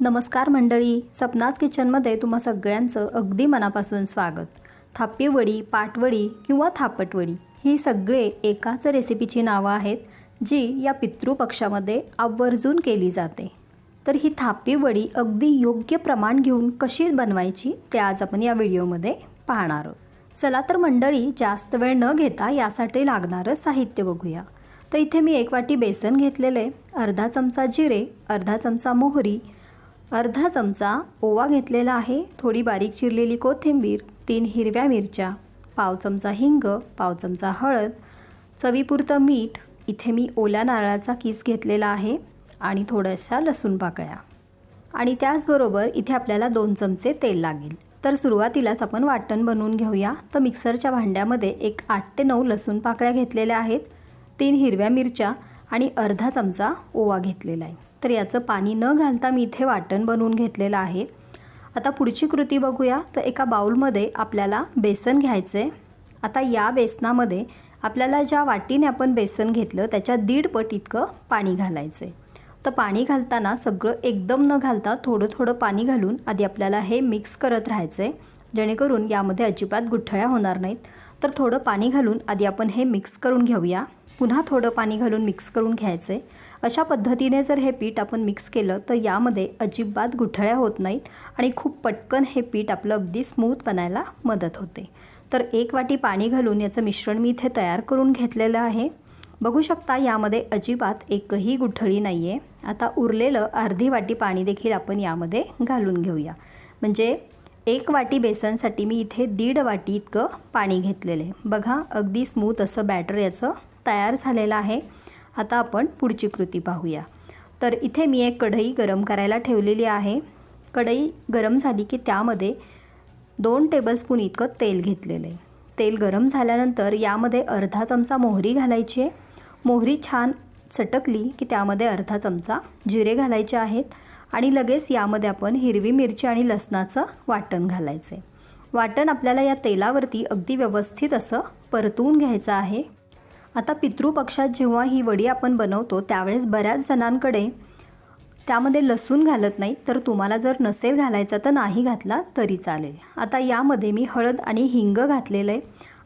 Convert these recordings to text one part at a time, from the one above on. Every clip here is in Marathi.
नमस्कार मंडळी सपनाच किचनमध्ये तुम्हा सगळ्यांचं अगदी मनापासून स्वागत. थापीवडी पाटवडी किंवा थापटवडी ही सगळे एकाच रेसिपीची नावं आहेत जी या पितृपक्षामध्ये आवर्जून केली जाते. तर ही थापीवडी अगदी योग्य प्रमाण घेऊन कशी बनवायची ते आज आपण या व्हिडिओमध्ये पाहणार आहोत. चला तर मंडळी जास्त वेळ न घेता यासाठी लागणारं साहित्य बघूया. तर इथे मी एक वाटी बेसन घेतलेले अर्धा चमचा जिरे अर्धा चमचा मोहरी अर्धा चमचा ओवा घेतलेला आहे. थोडी बारीक चिरलेली कोथिंबीर तीन हिरव्या मिरच्या पाव चमचा हिंग पाव चमचा हळद चवीपुरतं मीठ. इथे मी ओल्या नारळाचा किस घेतलेला आहे आणि थोड्याशा लसूण पाकळ्या. आणि त्याचबरोबर इथे आपल्याला दोन चमचे तेल लागेल. तर सुरुवातीलाच आपण वाटण बनवून घेऊया. तर मिक्सरच्या भांड्यामध्ये एक आठ ते नऊ लसूण पाकळ्या घेतलेल्या आहेत. तीन हिरव्या मिरच्या आणि अर्धा चमचा ओवा घेतलेला आहे. तर याचं पाणी न घालता मी इथे वाटण बनवून घेतलेलं आहे. आता पुढची कृती बघूया. तर एका बाऊलमध्ये आपल्याला बेसन घ्यायचं आहे आता या बेसनामध्ये आपल्याला ज्या वाटीने आपण बेसन घेतलं त्याच्या दीडपट इतकं पाणी घालायचं आहे तर पाणी घालताना सगळं एकदम न घालता थोडं थोडं पाणी घालून आधी आपल्याला हे मिक्स करत राहायचं आहे जेणेकरून यामध्ये अजिबात गुठळ्या होणार नाहीत. तर थोडं पाणी घालून आधी आपण हे मिक्स करून घेऊया. पुन्हा थोडं पाणी घालून मिक्स करून घ्यायचं आहे अशा पद्धतीने जर हे पीठ आपण मिक्स केलं तर यामध्ये अजिबात गुठळ्या होत नाहीत आणि खूप पटकन हे पीठ आपलं अगदी स्मूथ बनायला मदत होते. तर एक वाटी पाणी घालून याचं मिश्रण मी इथे तयार करून घेतलेलं आहे. बघू शकता यामध्ये अजिबात एकही गुठळी नाही आहे आता उरलेलं अर्धी वाटी पाणी देखील आपण यामध्ये घालून घेऊया. म्हणजे एक वाटी बेसनसाठी मी इथे दीड वाटी इतकं पाणी घेतलेलं आहे. बघा अगदी स्मूथ असं बॅटर याचं तयार झालेलं आहे. आता आपण पुढची कृती पाहूया. तर इथे मी एक कढई गरम करायला ठेवलेली आहे. कढई गरम झाली की त्यामध्ये दोन टेबलस्पून इतकं तेल घेतलेलं आहे. तेल गरम झाल्यानंतर यामध्ये अर्धा चमचा मोहरी घालायची आहे. मोहरी छान चटकली की त्यामध्ये अर्धा चमचा जिरे घालायचे आहेत आणि लगेच यामध्ये आपण हिरवी मिरची आणि लसणाचं वाटण घालायचं आहे वाटण आपल्याला या तेलावरती अगदी व्यवस्थित असं परतवून घ्यायचं आहे. आता पितृपक्षात जेव्हा ही वडी आपण बनवतो त्यावेळेस बऱ्याच जणांकडे त्यामध्ये लसूण घालत नाहीत तर तुम्हाला जर नसेल घालायचा तर नाही घातला तरी चालेल. आता यामध्ये मी हळद आणि हिंग घातलेलं आहे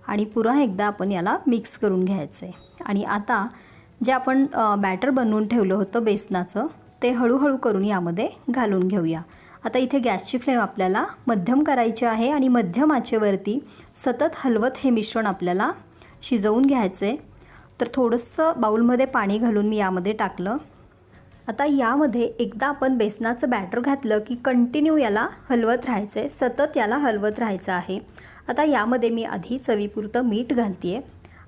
आणि पुन्हा एकदा आपण याला मिक्स करून घ्यायचं आहे आणि आता जे आपण बॅटर बनवून ठेवलं होतं बेसनाचं ते हळूहळू करून यामध्ये घालून घेऊया. आता इथे गॅसची फ्लेम आपल्याला मध्यम करायची आहे आणि मध्यम आचेवरती सतत हलवत हे मिश्रण आपल्याला शिजवून घ्यायचं आहे तर थोडंसं बाऊलमध्ये पाणी घालून मी यामध्ये टाकलं. आता यामध्ये एकदा आपण बेसनाचं बॅटर घातलं की कंटिन्यू याला हलवत राहायचं आहे सतत याला हलवत राहायचं आहे. आता यामध्ये मी आधी चवीपुरतं मीठ घालते आहे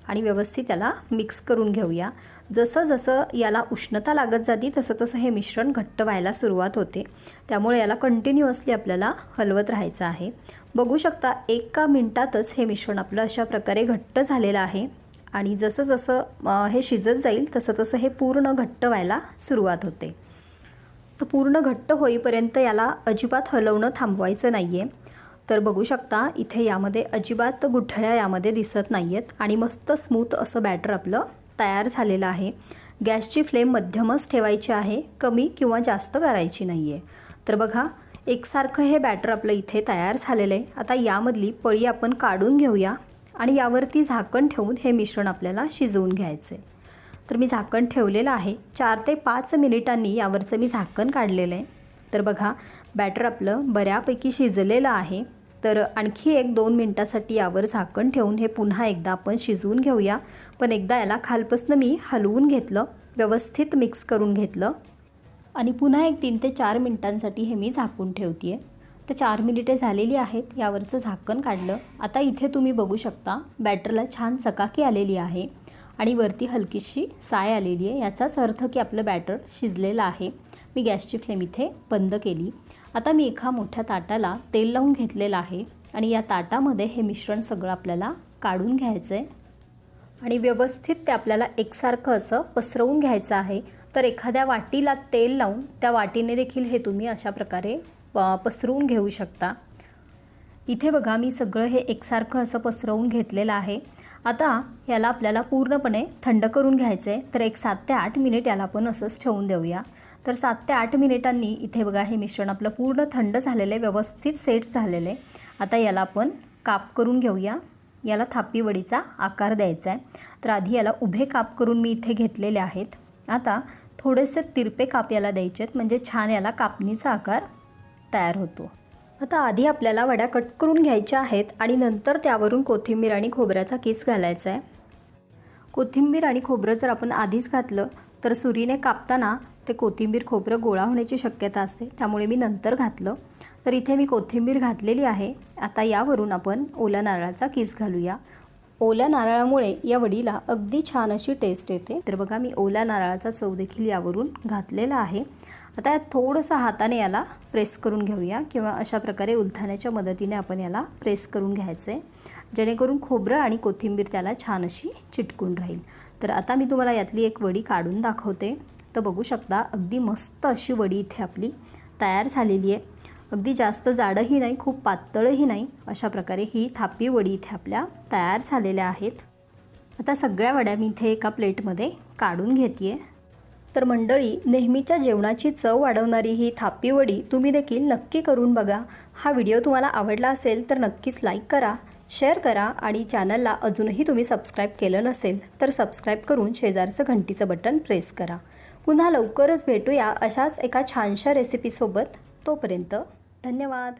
आणि व्यवस्थित याला मिक्स करून घेऊया. जसं जसं याला उष्णता लागत जाते तसं तसं हे मिश्रण घट्ट व्हायला सुरुवात होते. त्यामुळे याला कंटिन्युअसली आपल्याला हलवत राहायचं आहे. बघू शकता एका मिनटातच हे मिश्रण आपलं अशा प्रकारे घट्ट झालेलं आहे. आणि जसं जसं हे शिजत जाईल तसं तसं हे पूर्ण घट्ट व्हायला सुरुवात होते. तर पूर्ण घट्ट होईपर्यंत याला अजिबात हलवणं थांबवायचं नाही आहे तर बघू शकता इथे यामध्ये अजिबात गुठळ्या यामध्ये दिसत नाही आहेत आणि मस्त स्मूथ असं बॅटर आपलं तयार झालेलं आहे. गॅसची फ्लेम मध्यमच ठेवायची आहे कमी किंवा जास्त करायची नाही आहे तर बघा एकसारखं हे बॅटर आपलं इथे तयार झालेलं आहे. आता यामधली पळी आपण काढून घेऊया. आणि यावरती झाकण ठेवून हे मिश्रण आपल्याला शिजवून घ्यायचं आहे तर मी झाकण ठेवलेलं आहे. चार ते पाच मिनिटांनी यावरचं मी झाकण काढलेलं आहे तर बघा बॅटर आपलं बऱ्यापैकी शिजलेलं आहे. तर आणखी एक दोन मिनटासाठी यावर झाकण ठेवून हे पुन्हा एकदा आपण शिजवून घेऊया. पण एकदा याला खालपासनं मी हलवून घेतलं व्यवस्थित मिक्स करून घेतलं. आणि पुन्हा एक तीन ते चार मिनटांसाठी हे मी झाकून ठेवते आहे तर चार मिनिटे झालेली आहेत यावरचं झाकण काढलं. आता इथे तुम्ही बघू शकता बॅटरला छान चकाकी आलेली आहे आणि वरती हलकीशी साय आलेली आहे. याचाच अर्थ की आपलं बॅटर शिजलेलं आहे. मी गॅसची फ्लेम इथे बंद केली. आता मी एका मोठ्या ताटाला तेल लावून घेतलेलं आहे आणि या ताटामध्ये हे मिश्रण सगळं आपल्याला काढून घ्यायचं आहे आणि व्यवस्थित ते आपल्याला एकसारखं असं पसरवून घ्यायचं आहे. तर एखाद्या वाटीला तेल लावून त्या वाटीने देखील हे तुम्ही अशा प्रकारे पसरवून घेऊ शकता. इथे बघा मी सगळं हे एकसारखं असं पसरवून घेतलेलं आहे. आता याला आपल्याला पूर्णपणे थंड करून घ्यायचं आहे तर एक सात ते आठ मिनिट याला आपण असंच ठेवून देऊया. तर सात ते आठ मिनिटांनी इथे बघा हे मिश्रण आपलं पूर्ण थंड झालेलं आहे व्यवस्थित सेट झालेलं. आहे आता याला आपण काप करून घेऊया. याला थापीवडीचा आकार द्यायचा आहे तर आधी याला उभे काप करून मी इथे घेतलेले आहेत. आता थोडेसे तिरपे काप याला द्यायचे आहेत म्हणजे छान याला कापणीचा आकार तयार होतो. आता आधी आपल्याला वड्या कट करून घ्यायच्या आहेत आणि नंतर त्यावरून कोथिंबीर आणि खोबऱ्याचा किस घालायचा आहे. कोथिंबीर आणि खोबरं जर आपण आधीच घातलं तर सुरीने कापताना ते कोथिंबीर खोबरं गोळा होण्याची शक्यता असते. त्यामुळे मी नंतर घातलं. तर इथे मी कोथिंबीर घातलेली आहे. आता यावरून आपण ओल्या नारळाचा किस घालूया. ओल्या नारळामुळे या वडीला अगदी छान अशी टेस्ट येते. तर बघा मी ओल्या नारळाचा चव देखील यावरून घातलेला आहे. आता थोडंसं हाताने याला प्रेस करून घेऊया किंवा अशा प्रकारे उलथाण्याच्या मदतीने आपण याला प्रेस करून घ्यायचं. आहे जेणेकरून खोबरं आणि कोथिंबीर त्याला छान अशी चिटकून राहील. तर आता मी तुम्हाला यातली एक वडी काढून दाखवते. तर बघू शकता अगदी मस्त अशी वडी इथे आपली तयार झालेली आहे. अगदी जास्त जाडंही नाही खूप पातळही नाही. अशा प्रकारे ही थापी वडी इथे आपल्या तयार झालेल्या आहेत. आता सगळ्या वड्या मी इथे एका प्लेटमध्ये काढून घेते तर मंडळी नेहमीच्या जेवणाची चव वाढवणारी ही थापी वडी तुम्ही देखील नक्की करून बघा. हा व्हिडिओ तुम्हाला आवडला असेल तर नक्कीच लाईक करा शेअर करा आणि चॅनलला अजूनही तुम्ही सबस्क्राईब केलं नसेल तर सबस्क्राईब करून शेजारचं घंटीचं बटन प्रेस करा. पुन्हा लवकरच भेटूया अशाच एका छानशा रेसिपीसोबत तोपर्यंत धन्यवाद.